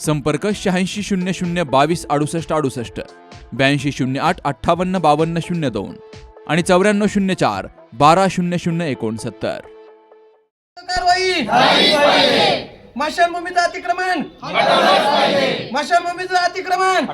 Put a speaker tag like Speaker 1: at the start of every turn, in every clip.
Speaker 1: संपर्क शहाऐंशी शून्य शून्य बावीस अडुसष्ट अडुसष्ट ब्याऐंशी शून्य आठ अठ्ठावन्न बावन्न शून्य दोन आणि चौऱ्याण्णव शून्य चार बारा शून्य शून्य एकोणसत्तर.
Speaker 2: कारवाई! मशानभूमीचं अतिक्रमण! मशानभूमीचं अतिक्रमण!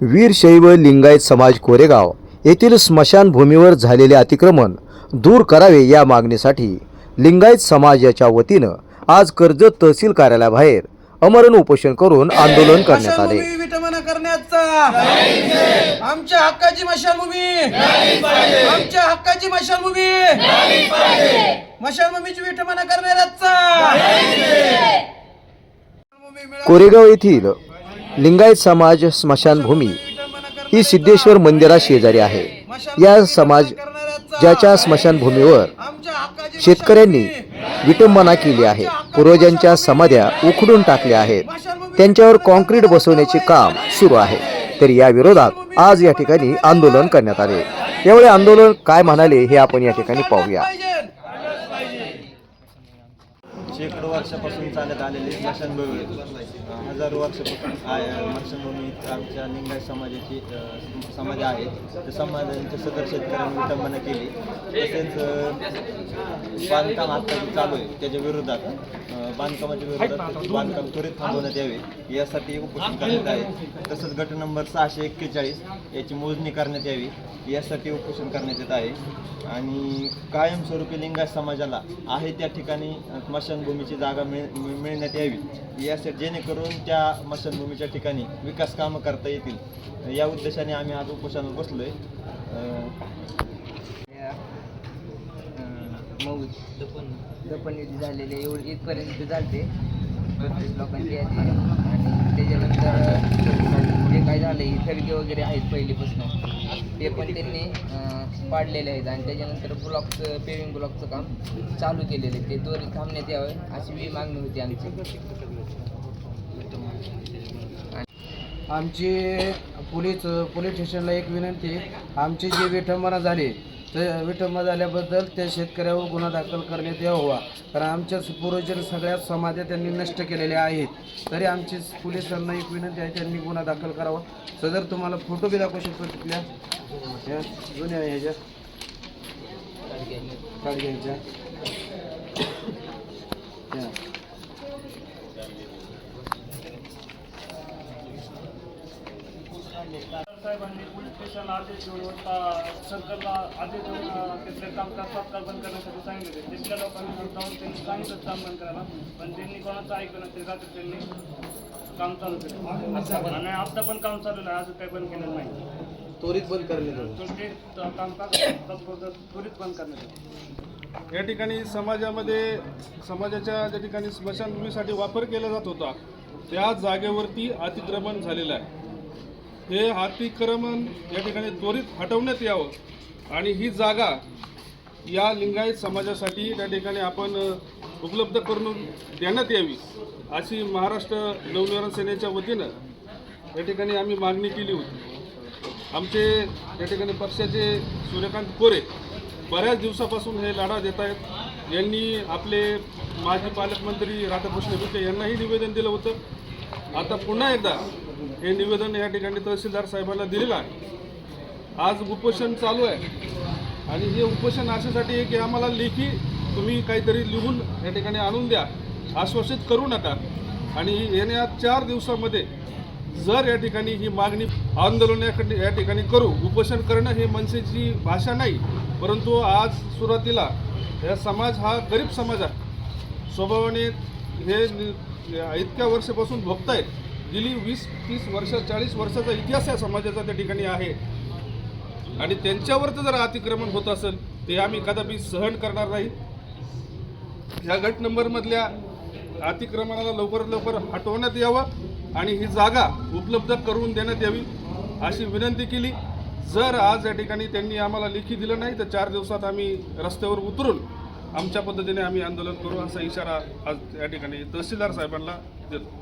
Speaker 3: वीरशैव लिंगायत समाज कोरेगाव येथील स्मशानभूमीवर झालेले अतिक्रमण दूर करावे या मागणीसाठी लिंगायत समाजाच्या वतीनं आज कर्जत तहसील कार्यालयाबाहेर अमरण उपोषण करून आंदोलन करण्यात आले.
Speaker 2: करण्याचा. आमच्या हक्काची मशानभूमी आमच्या हक्काची मशानभूमी मशानभूमीची विटंबना करणाऱ्याचा
Speaker 3: कोरेगाव येथील लिंगायत समाज स्मशानभूमी ही सिद्धेश्वर मंदिरा शेजारी आहे. या समाज ज्याच्या स्मशानभूमीवर शेतकऱ्यांनी विटंबना केली आहे. पूर्वजांच्या समाध्या उखडून टाकल्या आहेत. त्यांच्यावर कॉन्क्रीट बसवण्याचे काम सुरू आहे. तर या विरोधात आज या ठिकाणी आंदोलन करण्यात आले. यावेळी आंदोलन काय म्हणाले हे आपण या ठिकाणी पाहूया.
Speaker 4: शेकडो वर्षापासून चालत आलेली स्मशानभूमी हजारो वर्षापासून आहे स्मशानभूमी आमच्या लिंगायत समाजाची समाज आहे. त्या समाजांच्या सदर शेतकऱ्यांनी विटंबना केली. तसेच बांधकाम आता चालू आहे त्याच्या विरोधात बांधकामाच्या विरोधात बांधकाम त्वरित थांबवण्यात यावे यासाठी उपोषण करण्यात आहे तसंच गट नंबर सहाशे एक्केचाळीस याची मोजणी करण्यात यावी यासाठी उपोषण करण्यात येत आहे. आणि कायमस्वरूपी लिंगायत समाजाला आहे त्या ठिकाणी स्मशानभूमी स्मशानभूमीची जागा मिळ मिळण्यात यावी. यासाठी जेणेकरून त्या स्मशानभूमीच्या ठिकाणी विकास कामं करता येतील. या उद्देशाने आम्ही आज उपोषणाला बसलो
Speaker 5: मऊ दफन दफन झालेले एवढे इथपर्यंत झालते. लोकांची यादी. आणि त्याच्यानंतर जे काय झालं ही थडगे वगैरे आहेत पहिलीपासून. ते पण त्यांनी पाडलेले आहेत आणि त्याच्यानंतर ब्लॉकचं पेविंग ब्लॉकचं काम चालू केलेलं आहे. ते त्वरित थांबण्यात यावं अशी बी मागणी होती आमची.
Speaker 2: आमची पोलीस पोलीस स्टेशनला एक विनंती आमची जी विठंबना झाली ते विटंब झाल्याबद्दल त्या शेतकऱ्यावर गुन्हा दाखल करण्यात यावा. कारण आमच्या पूर्वजन सगळ्या समाध्या त्यांनी नष्ट केलेल्या आहेत. तरी आमची पोलिसांना एक विनंती आहे त्यांनी गुन्हा दाखल करावा. सदर तुम्हाला फोटो बी दाखवू शकतो तिथल्या. या जुन्या ह्याच्या. काडग्यांच्या. या.
Speaker 6: साहेबांनी पोलीस स्टेशन आदेश देऊन सरकारला आदेश देऊन तिथले कामकाज तात्काळ बंद करण्यासाठी सांगितले. तिथल्या लोकांनी जाऊन त्यांनी सांगितलं काम बंद करायला. पण त्यांनी कोणाचं ऐकलं नसेल रात्री त्यांनी काम चालू केलं. आणि आता पण काम चालू आहे. अजून काही बंद केलेलं नाही.
Speaker 2: त्वरित बंद.
Speaker 6: तो ते त- कामकाज त्वरित बंद करण्यात येईल.
Speaker 7: या ठिकाणी समाजामध्ये समाजाच्या ज्या ठिकाणी स्मशानभूमीसाठी वापर केला जात होता त्या जागेवरती अतिक्रमण झालेलं आहे. हे अतिक्रमण या ठिकाणी त्वरित हटवण्यात यावं. आणि ही जागा या लिंगायत समाजासाठी त्या ठिकाणी आपण उपलब्ध करून देण्यात यावी अशी महाराष्ट्र नवनिर्माण सेनेच्या वतीनं या ठिकाणी आम्ही मागणी केली होती. आमचे या ठिकाणी पक्षाचे सूर्यकांत कोरे बऱ्याच दिवसापासून हे लढा देत आहेत. यांनी आपले माजी पालकमंत्री राधाकृष्ण विखे यांनाही निवेदन दिलं होतं. आता पुन्हा एकदा हे निवेदन या ठिकाणी तहसीलदार साहेबांना दिलेलं आहे. आज उपोषण चालू आहे. आणि हे उपोषण अशासाठी आहे की आम्हाला लेखी तुम्ही काहीतरी लिहून या ठिकाणी आणून द्या. आश्वासित करू नका. आणि येण्या चार दिवसामध्ये जर या ठिकाणी ही मागणी आंदोलन या ठिकाणी करू उपोषण करणं हे मनसेची भाषा नाही परंतु आज सुरुवातीला या समाज हा गरीब समाज आहे. स्वभावाने हे इतक्या वर्षापासून भोगतायत. गेली वीस तीस वर्ष चाळीस वर्षाचा इतिहास या समाजाचा त्या ठिकाणी आहे. आणि त्यांच्यावरचं जर अतिक्रमण होत असेल ते आम्ही कदापि सहन करणार नाही. ह्या गट नंबरमधल्या अतिक्रमणाला लवकरात लवकर हटवण्यात यावं आणि ही जागा उपलब्ध करून देण्यात यावी अशी विनंती केली. जर आज या ठिकाणी त्यांनी आम्हाला लेखी दिलं नाही तर चार दिवसात आम्ही रस्त्यावर उतरून आमच्या पद्धतीने आम्ही आंदोलन करू असा इशारा आज या ठिकाणी तहसीलदार साहेबांना देतो.